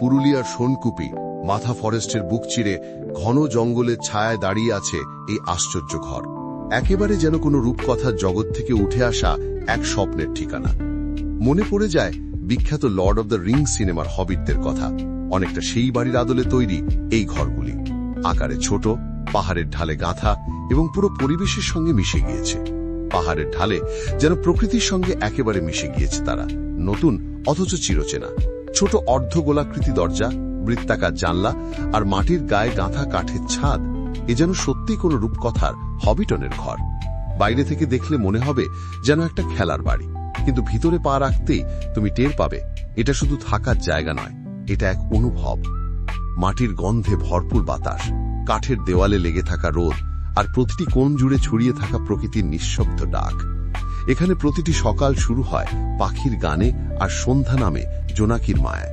পুরুলিয়ার সোনকুপি, মাথা ফরেস্টের বুক চিরে ঘন জঙ্গলের ছায়ায় দাঁড়িয়ে আছে এই আশ্চর্য ঘর। একেবারে যেন কোনো রূপকথার জগৎ থেকে উঠে আসা এক স্বপ্নের ঠিকানা। মনে পড়ে যায় বিখ্যাত লর্ড অব দ্য রিং সিনেমার হবিটদের কথা। অনেকটা সেই বাড়ির আদলে তৈরি এই ঘরগুলি। আকারে ছোট, পাহাড়ের ঢালে গাঁথা এবং পুরো পরিবেশের সঙ্গে মিশে গিয়েছে। পাহাড়ের ঢালে যেন প্রকৃতির সঙ্গে একেবারে মিশে গিয়েছে তারা। নতুন, অথচ চিরচেনা। ছোট অর্ধ গোলাকৃতি দরজা, বৃত্তাকার জানলা আর মাটির গায়ে গাঁথা কাঠের ছাদ এ যেন সত্যি কোনো রূপকথার, হবিটনের ঘর। বাইরে থেকে দেখলে মনে হবে যেন একটা খেলার বাড়ি। কিন্তু ভিতরে পা রাখতেই তুমি টের পাবে, এটা শুধু থাকার জায়গা নয়, এটা এক অনুভব। মাটির গন্ধে ভরপুর বাতাস, কাঠের দেওয়ালে লেগে থাকা রোদ আর প্রতিটি কোণ জুড়ে ছড়িয়ে থাকা প্রকৃতির নিঃশব্দ ডাক। এখানে প্রতিটি সকাল শুরু হয় পাখির গানে আর সন্ধ্যা নামে জোনাকির মায়া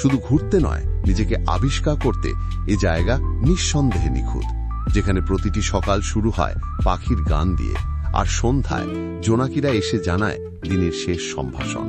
শুধু ঘুরতে নয়, নিজেকে আবিষ্কার করতে এ জায়গা নিঃসন্দেহে নিখুঁত, যেখানে প্রতিটি সকাল শুরু হয় পাখির গান দিয়ে, আর সন্ধ্যায় জোনাকিরা এসে জানায় দিনের শেষ সম্ভাষণ।